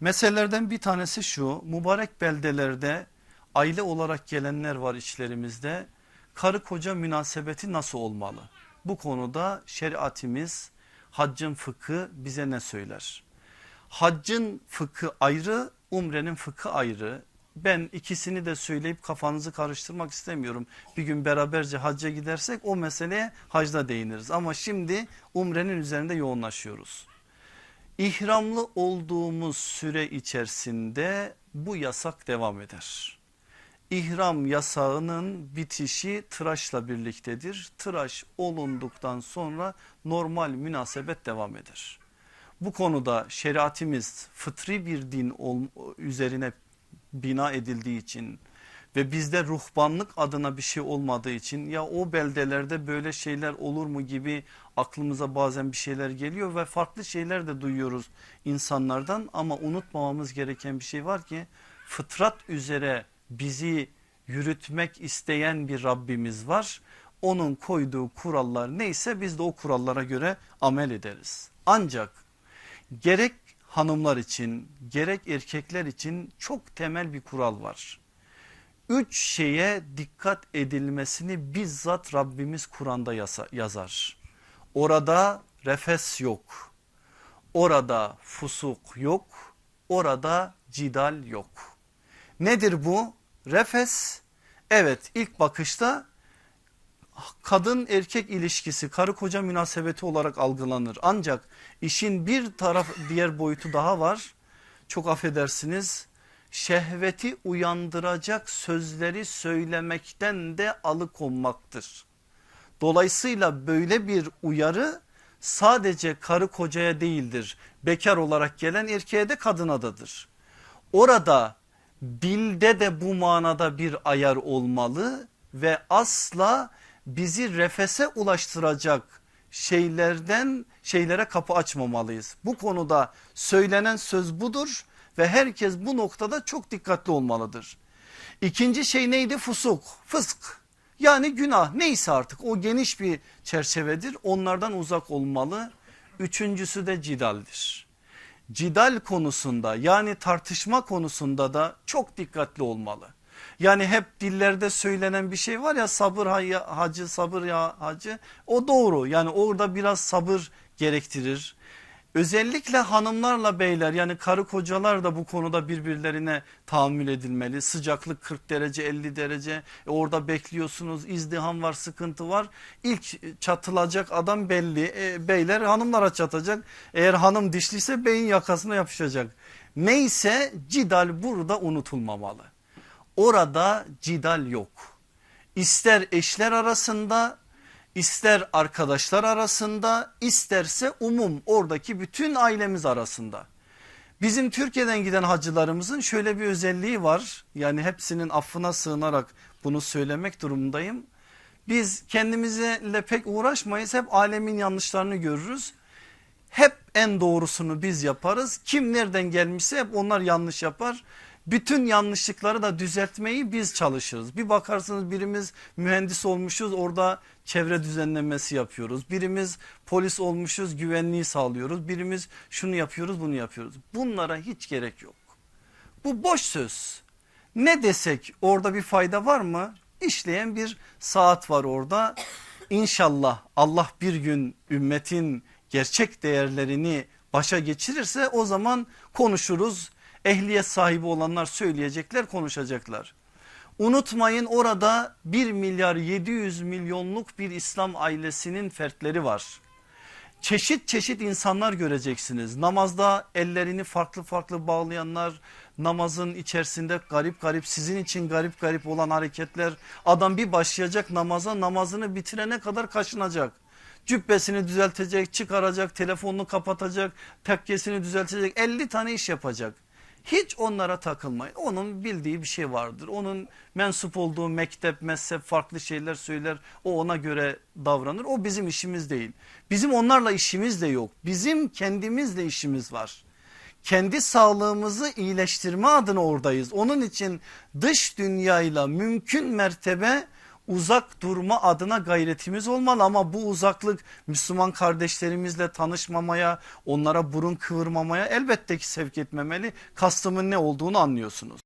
Meselelerden bir tanesi şu mübarek beldelerde aile olarak gelenler var içlerimizde. Karı koca münasebeti nasıl olmalı? Bu konuda şeriatimiz haccın fıkı bize ne söyler? Haccın fıkı ayrı umrenin fıkı ayrı. Ben ikisini de söyleyip kafanızı karıştırmak istemiyorum. Bir gün beraberce hacca gidersek o meseleye hacda değiniriz. Ama şimdi umrenin üzerinde yoğunlaşıyoruz. İhramlı olduğumuz süre içerisinde bu yasak devam eder. İhram yasağının bitişi tıraşla birliktedir. Tıraş olunduktan sonra normal münasebet devam eder. Bu konuda şeriatimiz fıtri bir din üzerine bina edildiği için ve bizde ruhbanlık adına bir şey olmadığı için ya o beldelerde böyle şeyler olur mu gibi aklımıza bazen bir şeyler geliyor ve farklı şeyler de duyuyoruz insanlardan ama unutmamamız gereken bir şey var ki fıtrat üzere bizi yürütmek isteyen bir Rabbimiz var. Onun koyduğu kurallar neyse biz de o kurallara göre amel ederiz. Ancak gerek hanımlar için gerek erkekler için çok temel bir kural var. Üç şeye dikkat edilmesini bizzat Rabbimiz Kur'an'da yazar. Orada refes yok. Orada fusuk yok. Orada cidal yok. Nedir bu? Refes evet ilk bakışta kadın erkek ilişkisi karı koca münasebeti olarak algılanır. Ancak işin bir taraf diğer boyutu daha var. Çok affedersiniz şehveti uyandıracak sözleri söylemekten de alıkonmaktır. Dolayısıyla böyle bir uyarı sadece karı kocaya değildir. Bekar olarak gelen erkeğe de kadına dadır. Orada dilde de bu manada bir ayar olmalı ve asla bizi refese ulaştıracak şeylerden şeylere kapı açmamalıyız. Bu konuda söylenen söz budur ve herkes bu noktada çok dikkatli olmalıdır. İkinci şey neydi? Fusuk, fısk yani günah neyse artık o geniş bir çerçevedir onlardan uzak olmalı. Üçüncüsü de cidaldir. Cidal konusunda yani tartışma konusunda da çok dikkatli olmalı. Yani hep dillerde söylenen bir şey var ya sabır hacı sabır ya hacı o doğru yani orada biraz sabır gerektirir. Özellikle hanımlarla beyler yani karı kocalar da bu konuda birbirlerine tahammül edilmeli. Sıcaklık 40 derece 50 derece e orada bekliyorsunuz izdiham var sıkıntı var. İlk çatılacak adam belli e, beyler hanımlara çatacak. Eğer hanım dişliyse beyin yakasına yapışacak. Neyse cidal burada unutulmamalı. Orada cidal yok. İster eşler arasında ister arkadaşlar arasında isterse umum oradaki bütün ailemiz arasında. Bizim Türkiye'den giden hacılarımızın şöyle bir özelliği var. Yani hepsinin affına sığınarak bunu söylemek durumundayım. Biz kendimizle pek uğraşmayız. Hep alemin yanlışlarını görürüz. Hep en doğrusunu biz yaparız. Kim nereden gelmişse hep onlar yanlış yapar bütün yanlışlıkları da düzeltmeyi biz çalışırız. Bir bakarsınız birimiz mühendis olmuşuz orada çevre düzenlemesi yapıyoruz. Birimiz polis olmuşuz güvenliği sağlıyoruz. Birimiz şunu yapıyoruz bunu yapıyoruz. Bunlara hiç gerek yok. Bu boş söz. Ne desek orada bir fayda var mı? İşleyen bir saat var orada. İnşallah Allah bir gün ümmetin gerçek değerlerini başa geçirirse o zaman konuşuruz ehliyet sahibi olanlar söyleyecekler konuşacaklar. Unutmayın orada 1 milyar 700 milyonluk bir İslam ailesinin fertleri var. Çeşit çeşit insanlar göreceksiniz. Namazda ellerini farklı farklı bağlayanlar, namazın içerisinde garip garip sizin için garip garip olan hareketler. Adam bir başlayacak namaza namazını bitirene kadar kaşınacak. Cübbesini düzeltecek, çıkaracak, telefonunu kapatacak, tekkesini düzeltecek 50 tane iş yapacak. Hiç onlara takılmayın. Onun bildiği bir şey vardır. Onun mensup olduğu mektep, mezhep farklı şeyler söyler. O ona göre davranır. O bizim işimiz değil. Bizim onlarla işimiz de yok. Bizim kendimizle işimiz var. Kendi sağlığımızı iyileştirme adına oradayız. Onun için dış dünyayla mümkün mertebe uzak durma adına gayretimiz olmalı ama bu uzaklık Müslüman kardeşlerimizle tanışmamaya onlara burun kıvırmamaya elbette ki sevk etmemeli kastımın ne olduğunu anlıyorsunuz.